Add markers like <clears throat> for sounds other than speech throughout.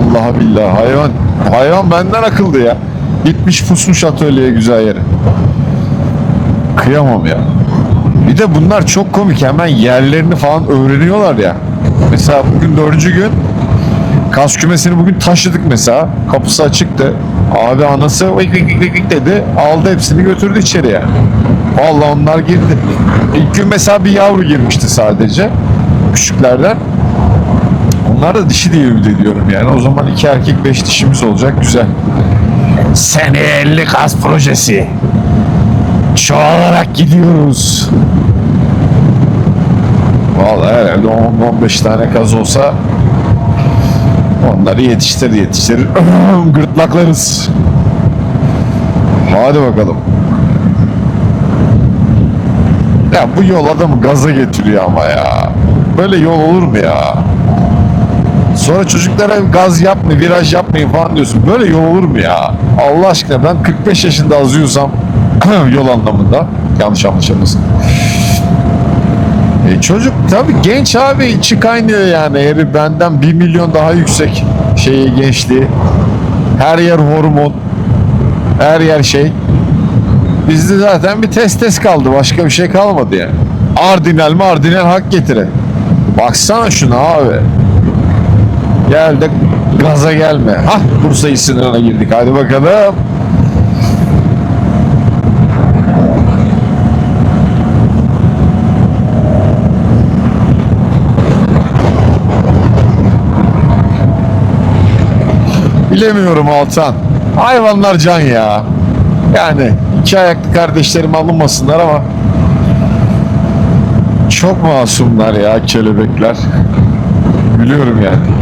Vallahi billahi hayvan. Hayvan benden akıllı ya. Gitmiş pusmuş atölyeye güzel yere. Kıyamam ya. Bir de bunlar çok komik. Hemen yerlerini falan öğreniyorlar ya. Mesela bugün dördüncü gün Kas kümesini bugün taşıdık mesela. Kapısı açıktı. Abi anası vık vık vık vık dedi. Aldı hepsini götürdü içeriye. Vallahi onlar girdi. İlk gün mesela bir yavru girmişti sadece. Küçüklerden. Onlar da dişi diye ümit ediyorum yani. O zaman iki erkek beş dişimiz olacak. Güzel. Seneye 50 kas projesi. Çoğalarak gidiyoruz. Vallahi herhalde 10-15 tane kaz olsa onları yetiştir yetiştir <clears throat> gırtlaklarız. Hadi bakalım. Ya bu yol adamı gaza getiriyor ama ya. Böyle yol olur mu ya? Sonra çocuklara gaz yapmayın, viraj yapmayın falan diyorsun. Böyle yol olur mu ya? Allah aşkına ben 45 yaşında azıyorsam <clears throat> yol anlamında. Yanlış anlaşılmasın. E çocuk tabii genç abi içi kaynıyor yani. Herif benden 1 milyon daha yüksek şeyi gençliği. Her yer hormon. Her yer şey. Bizde zaten bir test test kaldı. Başka bir şey kalmadı yani. Ardinal mi ardinal hak getire. Baksana şuna abi. Gel de gaza gelme. Hah Bursa'yı sınırına girdik. Hadi bakalım. Bilemiyorum Altan. Hayvanlar can ya. Yani iki ayaklı kardeşlerim alınmasınlar ama çok masumlar ya kelebekler. Biliyorum yani.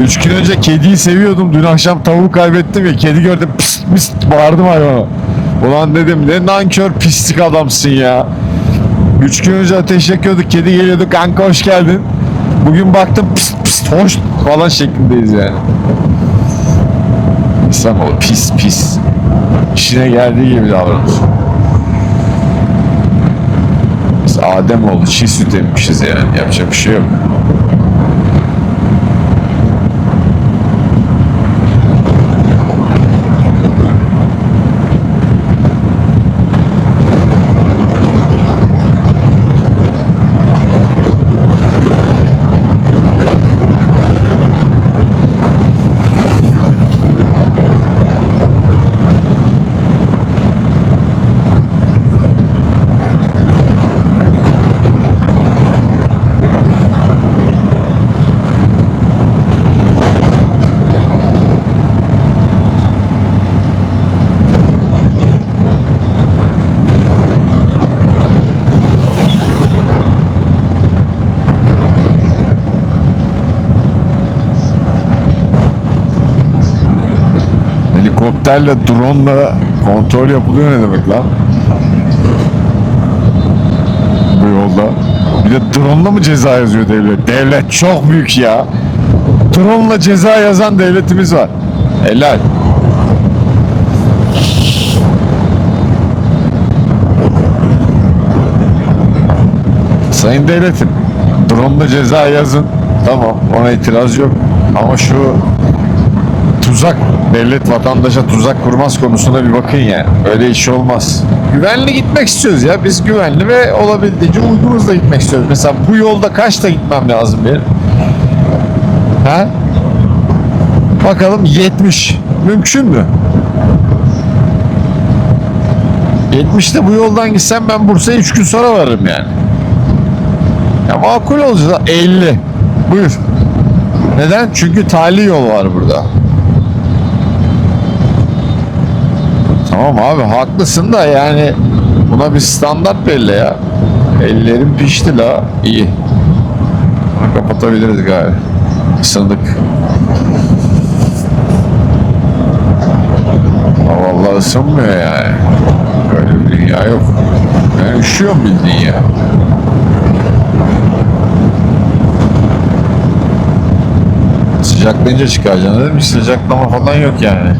Üç gün önce kediyi seviyordum. Dün akşam tavuğu kaybettim ya. Kedi gördüm pist pist bağırdım hayvana. Ulan dedim ne nankör pislik adamsın ya. Üç gün önce ateş yakıyorduk. Kedi geliyordu. Kanka hoş geldin. Bugün baktım pist pist hoş falan şeklindeyiz yani. İstanbul pis pis. İşine geldiği gibi davranır. Biz Ademoğlu çiğ süt emmişiz yani. Yapacak bir şey yok. Helikopterle, drone'la kontrol yapılıyor ne demek lan? Bu yolda. Bir de drone'la mı ceza yazıyor devlet? Devlet çok büyük ya. Drone'la ceza yazan devletimiz var. Helal. Sayın devletim, drone'la ceza yazın. Tamam, ona itiraz yok. Ama şu tuzak, devlet vatandaşa tuzak kurmaz konusuna bir bakın yani. Öyle iş olmaz. Güvenli gitmek istiyoruz ya. Biz güvenli ve olabildiğince uygun gitmek istiyoruz. Mesela bu yolda kaçta gitmem lazım benim? Ha? Bakalım 70. Mümkün mü? 70'te bu yoldan gitsem ben Bursa'ya 3 gün sonra varırım yani. Ya makul olacak. 50. Buyur. Neden? Çünkü tali yol var burada. Tamam abi haklısın da yani buna bir standart belli ya. Ellerim pişti la. İyi. Bunu kapatabiliriz galiba. Isındık. Ha, vallahi ısınmıyor yani. Öyle bir dünya yok. Ben üşüyorum bildiğin ya. Sıcaklayınca çıkaracaksın dedim. Hiç sıcaklama falan yok yani.